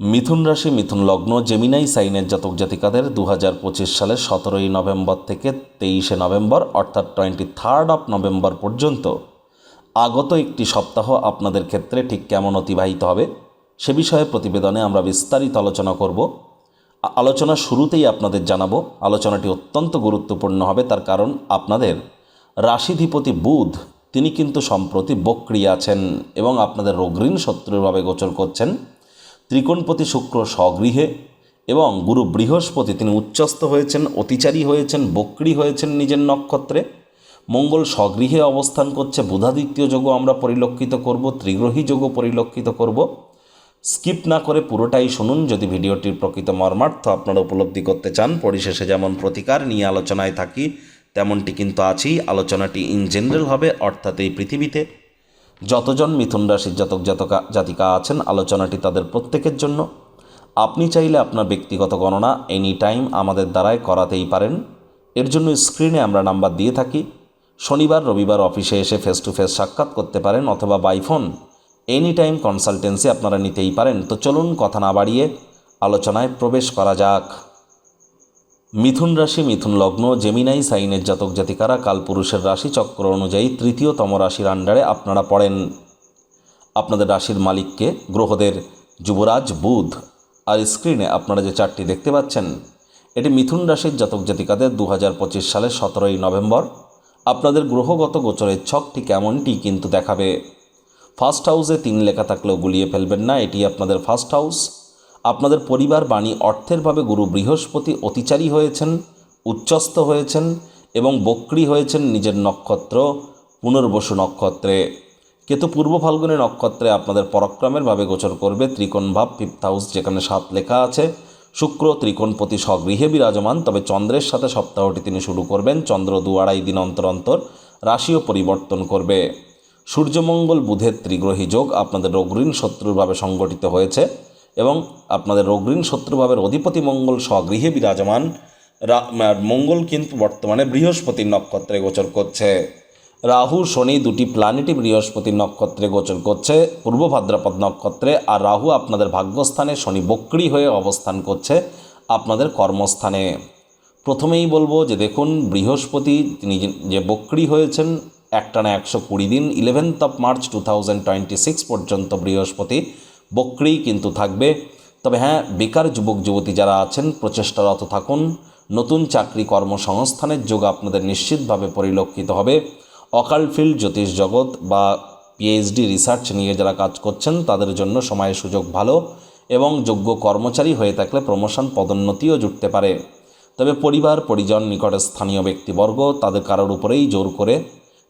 মিথুন রাশি, মিথুন লগ্ন জেমিনাই সাইনের জাতক জাতিকাদের দু হাজার পঁচিশ সালের সতেরোই নভেম্বর থেকে তেইশে নভেম্বর, অর্থাৎ টোয়েন্টি থার্ড অফ নভেম্বর পর্যন্ত। আগত একটি সপ্তাহ আপনাদের ক্ষেত্রে ঠিক কেমন অতিবাহিত হবে, সে বিষয়ে প্রতিবেদনে আমরা বিস্তারিত আলোচনা করব। আলোচনা শুরুতেই আপনাদের জানাব, আলোচনাটি অত্যন্ত গুরুত্বপূর্ণ হবে, তার কারণ আপনাদের রাশিধিপতি বুধ, তিনি কিন্তু সম্প্রতি বক্রি আছেন এবং আপনাদের রোগঋণ শত্রুভাবে গোচর করছেন। ত্রিকোণপতি শুক্র স্বগৃহে এবং গুরু বৃহস্পতি তিনি উচ্চস্থ হয়েছেন, অতিচারী হয়েছেন, বক্রি হয়েছেন নিজের নক্ষত্রে। মঙ্গল স্বগৃহে অবস্থান করছে, বুধাদিত্য যোগও আমরা পরিলক্ষিত করব, ত্রিগ্রহী যোগও পরিলক্ষিত করব। স্কিপ না করে পুরোটাই শুনুন, যদি ভিডিওটির প্রকৃত মর্মার্থ আপনারা উপলব্ধি করতে চান, পরিশেষে যেমন প্রতিকার নিয়ে আলোচনায় থাকি, তেমনটি কিন্তু আছেই। আলোচনাটি ইন জেনারেল হবে, অর্থাৎ এই পৃথিবীতে যতজন মিথুন রাশির জাতক জাতকা জাতিকা আছেন, আলোচনাটি তাদের প্রত্যেকের জন্য। আপনি চাইলে আপনার ব্যক্তিগত গণনা এনি টাইম আমাদের দ্বারাই করাতেই পারেন। এর জন্য স্ক্রিনে আমরা নাম্বার দিয়ে থাকি। শনিবার, রবিবার অফিসে এসে ফেস টু ফেস সাক্ষাৎ করতে পারেন অথবা by phone any time consultancy আপনারা নিতেই পারেন। তো চলুন কথা না বাড়িয়ে আলোচনায় প্রবেশ করা যাক। মিথুন রাশি, মিথুন লগ্ন, জেমিনাই, সাইনের জাতক জাতিকারা কালপুরুষের রাশি চক্র অনুযায়ী তৃতীয়তম রাশির আন্ডারে আপনারা পড়েন। আপনাদের রাশির মালিককে গ্রহদের যুবরাজ, বুধ। আর স্ক্রিনে আপনারা যে চারটি দেখতে পাচ্ছেন, এটি মিথুন রাশির জাতক জাতিকাদের দু হাজার পঁচিশ সালের সতেরোই নভেম্বর। আপনাদের গ্রহগত গোচরের ছকটি কেমনটি কিন্তু দেখাবে। ফার্স্ট হাউসে তিন লেখা থাকলেও গুলিয়ে ফেলবেন না এটি আপনাদের ফার্স্ট হাউস আপনাদের পরিবার বাণী অর্থেরভাবে গুরু বৃহস্পতি অতিচারী হয়েছেন, উচ্চস্থ হয়েছেন এবং বক্রি হয়েছেন নিজের নক্ষত্র পুনর্বসু নক্ষত্রে। কেতু পূর্ব ফাল্গুনী নক্ষত্রে আপনাদের পরাক্রমের ভাবে গোচর করবে ত্রিকোণ ভাব ফিফথ হাউস যেখানে সাত লেখা আছে। শুক্র ত্রিকোণপতি স্বগৃহে বিরাজমান, তবে চন্দ্রের সাথে সপ্তাহটি তিনি শুরু করবেন। চন্দ্র দু আড়াই দিন অন্তর অন্তর রাশিও পরিবর্তন করবে। সূর্যমঙ্গল বুধের ত্রিগ্রহী যোগ আপনাদের রোগঋণ শত্রুভাবে সংগঠিত হয়েছে। এবং আপনাদের রোগঋণ শত্রুভাবের অধিপতি মঙ্গল স্বগৃহে বিরাজমান। মঙ্গল কিন্তু বর্তমানে বৃহস্পতির নক্ষত্রে গোচর করছে। রাহু, শনি দুটি প্ল্যানেটই বৃহস্পতির নক্ষত্রে গোচর করছে। পূর্ব ভাদ্রপদ নক্ষত্রে আর রাহু আপনাদের ভাগ্যস্থানে শনি বক্রি হয়ে অবস্থান করছে আপনাদের কর্মস্থানে। প্রথমেই বলব যে দেখুন, বৃহস্পতি তিনি যে বক্রি হয়েছেন, একটানা একশো কুড়ি দিন eleventh of March two thousand twenty six পর্যন্ত বৃহস্পতি বক্রি কিন্তু থাকবে। তবে হ্যাঁ বেকার যুবক, যুবতী যারা আছেন, প্রচেষ্টারত থাকুন। নতুন চাকরি কর্মসংস্থানের যোগ আপনাদের নিশ্চিতভাবে পরিলক্ষিত হবে। অকাল ফিল্ড, জ্যোতিষ জগৎ বা পিএইচডি রিসার্চ নিয়ে যারা কাজ করছেন, তাদের জন্য সময়ের সুযোগ ভালো এবং যোগ্য কর্মচারী হয়ে থাকলে প্রমোশন পদোন্নতিও জুটতে পারে। তবে পরিবার, পরিজন নিকটে স্থানীয় ব্যক্তিবর্গ, তাদের কারোর উপরেই জোর করে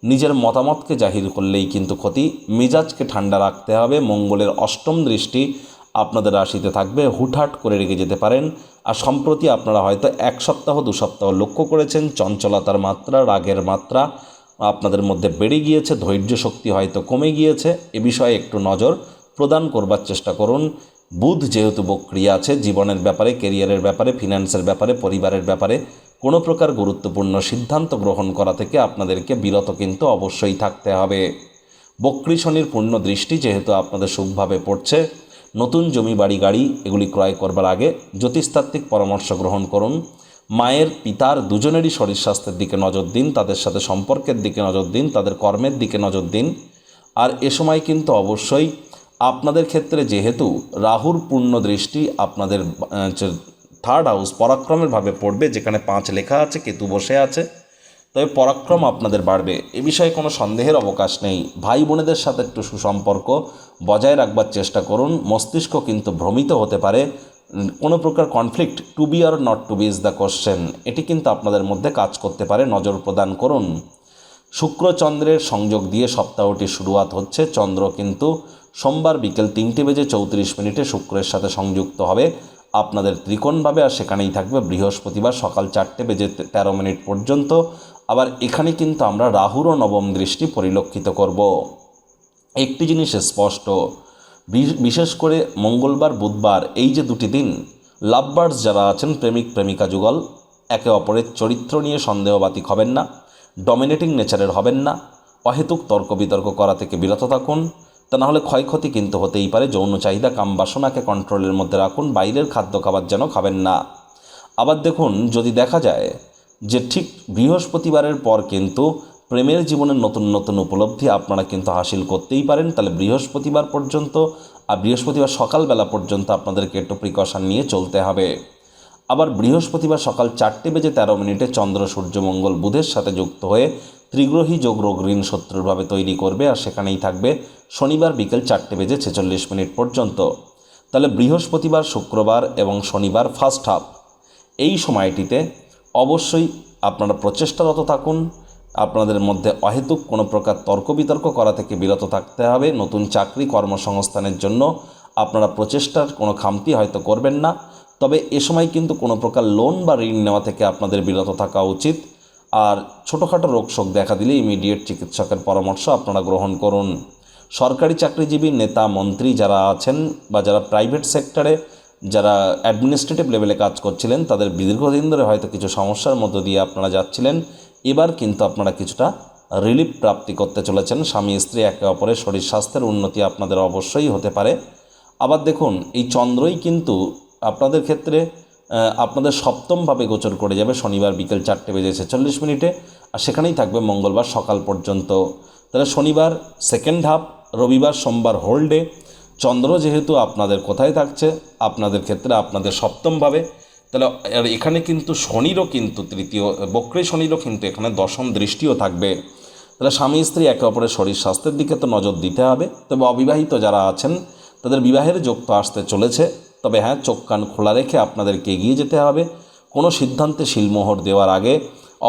নিজের মতামতকে জাহির করলেই কিন্তু ক্ষতি। মেজাজকে ঠান্ডা রাখতে হবে। মঙ্গলের অষ্টম দৃষ্টি আপনাদের রাশিতে থাকবে। হুটহাট করে রেগে যেতে পারেন। আর সম্প্রতি আপনারা হয়তো এক সপ্তাহ, দু সপ্তাহ লক্ষ্য করেছেন, চঞ্চলতার মাত্রা, রাগের মাত্রা আপনাদের মধ্যে বেড়ে গিয়েছে, ধৈর্য শক্তি হয়তো কমে গিয়েছে। এ বিষয়ে একটু নজর প্রদান করবার চেষ্টা করুন। বুধ যেহেতু বক্রিয়া আছে, জীবনের ব্যাপারে কেরিয়ারের ব্যাপারে, ফিনান্সের ব্যাপারে, পরিবারের ব্যাপারে কোনো প্রকার গুরুত্বপূর্ণ সিদ্ধান্ত গ্রহণ করা থেকে আপনাদেরকে বিরত কিন্তু অবশ্যই থাকতে হবে। বক্রী শনির পূর্ণ দৃষ্টি যেহেতু আপনাদের সুখভাবে পড়ছে, নতুন জমি বাড়ি গাড়ি এগুলি ক্রয় করবার আগে জ্যোতিষতাত্ত্বিক পরামর্শ গ্রহণ করুন। মায়ের, পিতার দুজনেরই শরীর স্বাস্থ্যের দিকে নজর দিন, তাদের সাথে সম্পর্কের দিকে নজর দিন, তাদের কর্মের দিকে নজর দিন। আর এ সময় কিন্তু অবশ্যই আপনাদের ক্ষেত্রে যেহেতু রাহুর পূর্ণ দৃষ্টি আপনাদের থার্ড হাউস পরাক্রমের ভাবে পড়বে, যেখানে পাঁচ লেখা আছে, কেতু বসে আছে। তবে পরাক্রম আপনাদের বাড়বে। এ বিষয়ে কোনো সন্দেহের অবকাশ নেই। ভাই বোনেদের সাথে একটু সুসম্পর্ক বজায় রাখবার চেষ্টা করুন। মস্তিষ্ক কিন্তু ভ্রমিত হতে পারে। কোনো প্রকার conflict to be or not to be is the question এটি কিন্তু আপনাদের মধ্যে কাজ করতে পারে। নজর প্রদান করুন। শুক্র চন্দ্রের সংযোগ দিয়ে সপ্তাহটি শুরুয়াত হচ্ছে। চন্দ্র কিন্তু সোমবার বিকেল তিনটে বেজে চৌত্রিশ মিনিটে শুক্রের সাথে সংযুক্ত হবে। আপনাদের ত্রিকোণভাবে আর সেখানেই থাকবে। বৃহস্পতিবার সকাল চারটে বেজে তেরো মিনিট পর্যন্ত। আবার এখানে কিন্তু আমরা রাহুরও নবম দৃষ্টি পরিলক্ষিত করব। একটি জিনিস স্পষ্ট। বিশেষ করে মঙ্গলবার, বুধবার, এই যে দুটি দিন লাভবার্ডস যারা আছেন, প্রেমিক, প্রেমিকা যুগল, একে অপরের চরিত্র নিয়ে সন্দেহবাতিক হবেন না ডমিনেটিং নেচারের হবেন না, অহেতুক তর্ক বিতর্ক করা থেকে বিরত থাকুন তা নাহলে ক্ষয়ক্ষতি কিন্তু হতেই পারে। যৌন চাহিদা কাম বাসনাকে কন্ট্রোলের মধ্যে রাখুন। বাইরের খাদ্য খাবার যেন খাবেন না। আবার দেখুন, যদি দেখা যায় যে ঠিক বৃহস্পতিবারের পর কিন্তু প্রেমের জীবনের নতুন নতুন উপলব্ধি আপনারা কিন্তু হাসিল করতেই পারেন, তাহলে বৃহস্পতিবার পর্যন্ত আর বৃহস্পতিবার সকালবেলা পর্যন্ত আপনাদেরকে একটু প্রিকশন নিয়ে চলতে হবে। আবার বৃহস্পতিবার সকাল চারটে বেজে তেরো মিনিটে চন্দ্র, সূর্য, মঙ্গল, বুধের সাথে যুক্ত হয়ে ত্রিগ্রহী যোগ রোগ ঋণ শত্রুরভাবে তৈরি করবে আর সেখানেই থাকবে শনিবার বিকেল চারটে বেজে ছেচল্লিশ মিনিট পর্যন্ত। তাহলে বৃহস্পতিবার, শুক্রবার এবং শনিবার ফার্স্ট হাফ এই সময়টিতে অবশ্যই আপনারা প্রচেষ্টারত থাকুন। আপনাদের মধ্যে অহেতুক কোনো প্রকার তর্ক বিতর্ক করা থেকে বিরত থাকতে হবে। নতুন চাকরি কর্মসংস্থানের জন্য আপনারা প্রচেষ্টার কোনো খামতি হয়তো করবেন না। তবে এ সময় কিন্তু কোনো প্রকার লোন বা ঋণ নেওয়া থেকে আপনাদের বিরত থাকা উচিত। আর ছোটোখাটো রোগশোক দেখা দিলে ইমিডিয়েট চিকিৎসকের পরামর্শ আপনারা গ্রহণ করুন। সরকারি চাকরিজীবী, নেতা, মন্ত্রী যারা আছেন বা যারা প্রাইভেট সেক্টরে যারা অ্যাডমিনিস্ট্রেটিভ লেভেলে কাজ করছিলেন, তাদের দীর্ঘদিন ধরে হয়তো কিছু সমস্যার মধ্য দিয়ে আপনারা যাচ্ছিলেন। এবার কিন্তু আপনারা কিছুটা রিলিফ প্রাপ্তি করতে চলেছেন। স্বামী, স্ত্রী, একে অপরের শরীর স্বাস্থ্যের উন্নতি আপনাদের অবশ্যই হতে পারে। আবার দেখুন, এই চন্দ্রই কিন্তু আপনাদের ক্ষেত্রে আপনাদের সপ্তমভাবে গোচর করে যাবে শনিবার বিকেল চারটে বেজে ছেচল্লিশ মিনিটে, আর সেখানেই থাকবে মঙ্গলবার সকাল পর্যন্ত। তাহলে শনিবার সেকেন্ড হাফ রবিবার সোমবার হোল ডে চন্দ্র যেহেতু আপনাদের কোথায় থাকছে, আপনাদের ক্ষেত্রে আপনাদের সপ্তমভাবে। তাহলে আর এখানে কিন্তু শনিরও কিন্তু তৃতীয়, বক্রে শনিরও কিন্তু এখানে দশম দৃষ্টিও থাকবে। তাহলে স্বামী স্ত্রী একে অপরের শরীর স্বাস্থ্যের দিকে তো নজর দিতে হবে। তবে অবিবাহিত যারা আছেন, তাদের বিবাহের যোগ তো আসতে চলেছে। তবে হ্যাঁ চোখ কান খোলা রেখে আপনাদেরকে এগিয়ে যেতে হবে। কোনো সিদ্ধান্তে শিলমোহর দেওয়ার আগে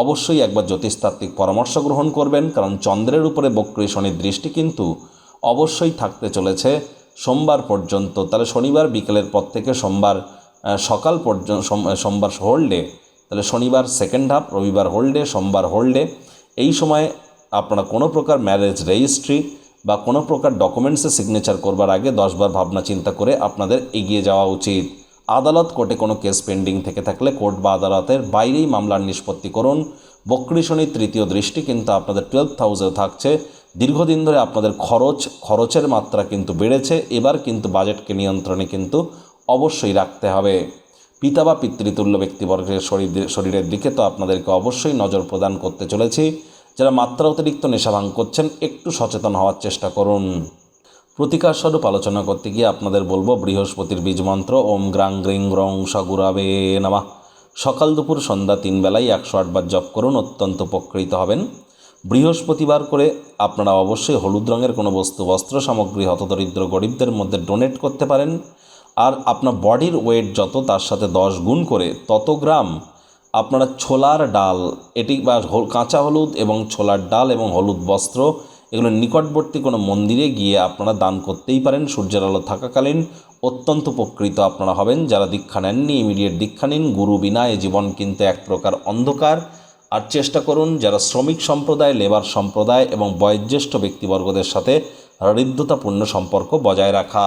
অবশ্যই একবার জ্যোতিষতাত্ত্বিক পরামর্শ গ্রহণ করবেন, কারণ চন্দ্রের উপরে বক্রী শনির দৃষ্টি কিন্তু অবশ্যই থাকতে চলেছে। সোমবার পর্যন্ত, তাহলে শনিবার বিকেলের পর থেকে সোমবার সকাল পর্যন্ত সোমবার হোল্ডে তাহলে শনিবার সেকেন্ড হাফ, রবিবার হোল্ডে সোমবার হোল্ডে এই সময় আপনারা কোনো প্রকার ম্যারেজ রেজিস্ট্রি বা কোনো প্রকার ডকুমেন্টসে সিগনেচার করবার আগে দশবার ভাবনা চিন্তা করে আপনাদের এগিয়ে যাওয়া উচিত। আদালত কোর্টে কোনো কেস পেন্ডিং থেকে থাকলে কোর্ট বা আদালতের বাইরেই মামলার নিষ্পত্তি করুন। বক্রী শনির তৃতীয় দৃষ্টি কিন্তু আপনাদের টুয়েলভ হাউসেও থাকছে। দীর্ঘদিন ধরে আপনাদের খরচ, খরচের মাত্রা কিন্তু বেড়েছে। এবার কিন্তু বাজেটকে নিয়ন্ত্রণে কিন্তু অবশ্যই রাখতে হবে। পিতা বা পিতৃতুল্য ব্যক্তিবর্গের শরীর, শরীরের দিকে তো আপনাদেরকে অবশ্যই নজর প্রদান করতে চলেছি। যারা মাত্রা অতিরিক্ত নেশা ভাঙ করছেন, একটু সচেতন হওয়ার চেষ্টা করুন। প্রতিকার স্বরূপ আলোচনা করতে গিয়ে আপনাদের বলব, বৃহস্পতির বীজ মন্ত্র, ওম গ্রাং গ্রিং গ্রং সগুরাবে নামা। সকাল দুপুর সন্ধ্যা তিন বেলায় একশো আটবার জপ করুন, অত্যন্ত উপকৃত হবেন। বৃহস্পতিবার করে আপনারা অবশ্যই হলুদ রঙের কোনো বস্তু, বস্ত্র সামগ্রী, হতদরিদ্র গরিবদের মধ্যে ডোনেট করতে পারেন। আর আপনার বডির ওয়েট যত, তার সাথে দশ গুণ করে তত গ্রাম আপনারা ছোলার ডাল, এটি বা কাঁচা হলুদ এবং ছোলার ডাল এবং হলুদ বস্ত্র, এগুলো নিকটবর্তী কোনো মন্দিরে গিয়ে আপনারা দান করতেই পারেন। সূর্যের আলো থাকাকালীন অত্যন্ত উপকৃত আপনারা হবেন। যারা দীক্ষা নেননি ইমিডিয়েট দীক্ষা নিন। গুরু বিনা এ জীবন কিন্তু এক প্রকার অন্ধকার। আর চেষ্টা করুন, যারা শ্রমিক সম্প্রদায়, লেবার সম্প্রদায় এবং বয়োজ্যেষ্ঠ ব্যক্তিবর্গদের সাথে হৃদ্যতাপূর্ণ সম্পর্ক বজায় রাখা।